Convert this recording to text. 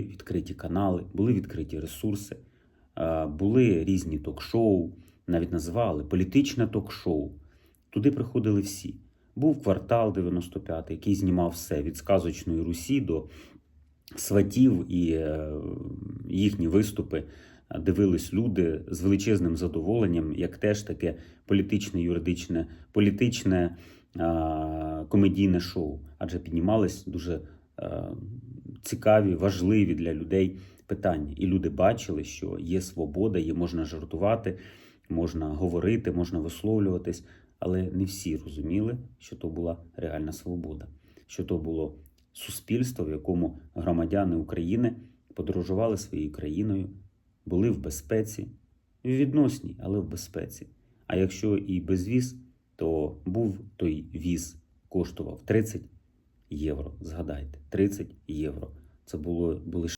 відкриті канали, були відкриті ресурси, е, були різні ток-шоу, навіть називали політичне ток-шоу. Туди приходили всі. Був квартал 95, який знімав все від сказочної Русі до сватів і е, їхні виступи дивились люди з величезним задоволенням, як теж таке політичне, юридичне, політичне комедійне шоу. Адже піднімались дуже е, цікаві, важливі для людей питання. І люди бачили, що є свобода, є можна жартувати, можна говорити, можна висловлюватись. Але не всі розуміли, що то була реальна свобода, що то було суспільство, в якому громадяни України подорожували своєю країною, були в безпеці, в відносній, але в безпеці. А якщо і безвіз, то був той віз, коштував 30 євро. Згадайте, 30 євро. Це було були